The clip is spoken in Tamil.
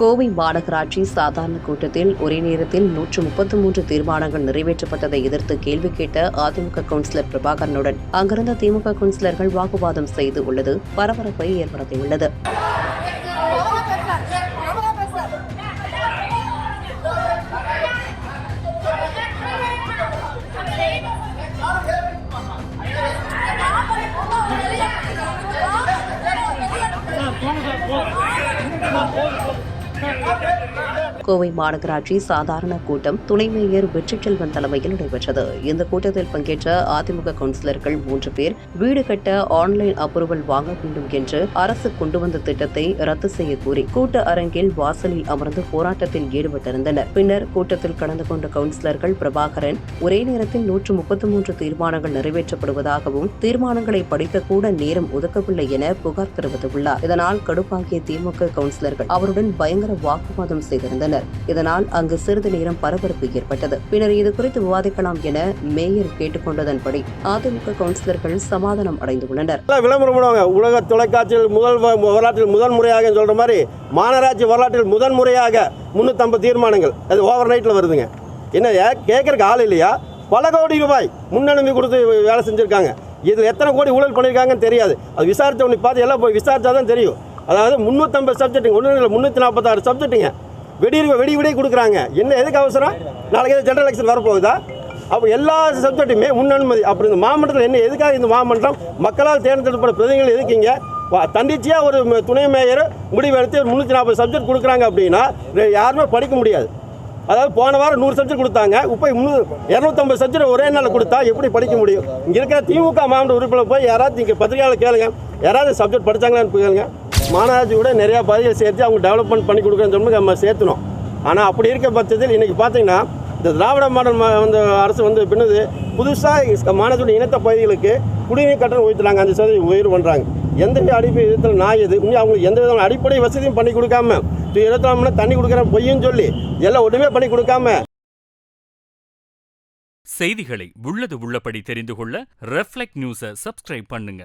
கோவை மாநகராட்சி சாதாரண கூட்டத்தில் ஒரே நேரத்தில் நூற்று முப்பத்தி மூன்று தீர்மானங்கள் நிறைவேற்றப்பட்டதை எதிர்த்து கேள்வி கேட்ட அதிமுக கவுன்சிலர் பிரபாகரனுடன் அங்கிருந்த திமுக கவுன்சிலர்கள் வாக்குவாதம் செய்து உள்ளது. பரபரப்பை ஏற்படுத்தியுள்ளது. கோவை மாநகராட்சி சாதாரண கூட்டம் துணை மேயர் வெற்றிச்செல்வன் தலைமையில் நடைபெற்றது. இந்த கூட்டத்தில் பங்கேற்ற அதிமுக கவுன்சிலர்கள் மூன்று பேர் வீடு கட்ட ஆன்லைன் அப்ரூவல் வாங்க வேண்டும் என்று அரசு கொண்டு வந்த திட்டத்தை ரத்து செய்ய கோரி கூட்ட அரங்கில் வாசலில் அமர்ந்து போராட்டத்தில் ஈடுபட்டிருந்தனர். பின்னர் கூட்டத்தில் கலந்து கொண்ட கவுன்சிலர்கள் பிரபாகரன் ஒரே நேரத்தில் நூற்று முப்பத்தி மூன்று தீர்மானங்கள் நிறைவேற்றப்படுவதாகவும் தீர்மானங்களை படிக்க கூட நேரம் ஒதுக்கவில்லை என புகார் தெரிவித்துள்ளார். இதனால் கடுப்பாகிய திமுக கவுன்சிலர்கள் அவருடன் பயங்கர வாக்குவாதம் செய்திருந்தனர். இதனால் அங்கு சிறிது நேரம் பரபரப்பு ஏற்பட்டது. பின்னர் இது குறித்து விவாதிக்கலாம் என மேயர் கேட்டுக்கொண்டதன்படி அதிமுக கவுன்சிலர்கள் சமாதானம் அடைந்துள்ளனர். எல்லாம் விளம்பரம் பண்ணுவாங்க. உலக தொலைக்காட்சியில் முதல் வ- வரலாற்றில் முதல் முறையாக சொல்கிற மாதிரி மாநகராட்சி வரலாற்றில் முதன் முறையாக முந்நூற்றம்பது தீர்மானங்கள். அது ஓவர் நைட்ல வருதுங்க. என்ன கேட்கறக்கு ஆள் இல்லையா? பல கோடி ரூபாய் முன்னனுமதி கொடுத்து வேலை செஞ்சுருக்காங்க. இதில் எத்தனை கோடி ஊழல் பண்ணியிருக்காங்கன்னு தெரியாது. அது விசாரித்த உடனே பார்த்து எல்லாம் போய் விசாரித்தா தான் தெரியும். அதாவது முந்நூற்றம்பது சப்ஜெக்ட்டுங்க ஒன்றும் இல்லை முந்நூற்றி நாற்பத்தாறு சப்ஜெக்ட்டுங்க வெடி வெடி வெடி கொடுக்குறாங்க. என்ன எதுக்கு அவசரம்? நாளைக்கு எதாவது ஜென்ரல் எலெக்ஷன் வரப்போகுதா? அப்போ எல்லா சப்ஜெக்ட்டுமே முன்னனுமதி. அப்படி இந்த மாமன்றத்தில் என்ன எதுக்காக இந்த மாமன்றம்? மக்களால் தேர்ந்தெடுப்பட பிரதிநிதிகள் எதுக்குங்க தண்டிச்சியாக தன்னிச்சையாக ஒரு துணை மேயர் முடிவெடுத்து ஒரு முந்நூற்றி நாற்பது சப்ஜெக்ட் கொடுக்குறாங்க அப்படின்னா யாருமே படிக்க முடியாது. அதாவது போன வாரம் நூறு சப்ஜெக்ட் கொடுத்தாங்க. இப்போ முந்நூறு இரநூத்தம்பது சப்ஜெக்ட் ஒரே நாளில் கொடுத்தா எப்படி படிக்க முடியும்? இங்கே இருக்கிற திமுக மாவட்ட உறுப்பினர் போய் யாராவது இங்கே பத்திரிகையாளர் கேளுங்க. யாராவது சப்ஜெக்ட் படிச்சாங்களான்னு கேளுங்க. மாநகராட்சி கூட நிறையா பகுதிகள் சேர்த்து அவங்க டெவலப்மெண்ட் பண்ணி கொடுக்குறேன்னு சொல்லி நம்ம சேர்த்துணும் ஆனால் அப்படி இருக்க பட்சத்தில் இன்றைக்கி பார்த்தீங்கன்னா இந்த திராவிட மாடல் ம- வந்து அரசு வந்து பின்னது புதுசாக மாநிலத்துடைய இனத்த பகுதிகளுக்கு குடிநீர் கட்டணம் உயர்த்துறாங்க. அஞ்சு சதவீதம் உயர்வு பண்ணுறாங்க எந்த அடிப்படை விதத்தில் நான் எது இன்னும் அவங்களுக்கு எந்த விதமான அடிப்படை வசதியும் பண்ணி கொடுக்காம இருபத்தி நாலு மணி தண்ணி கொடுக்குறேன் பொய்யும் சொல்லி எல்லாம் ஒன்றுமே பண்ணி கொடுக்காம செய்திகளை உள்ளது உள்ளபடி தெரிந்து கொள்ள ரெஃப்ளெக்ட் நியூஸை சப்ஸ்கிரைப் பண்ணுங்க.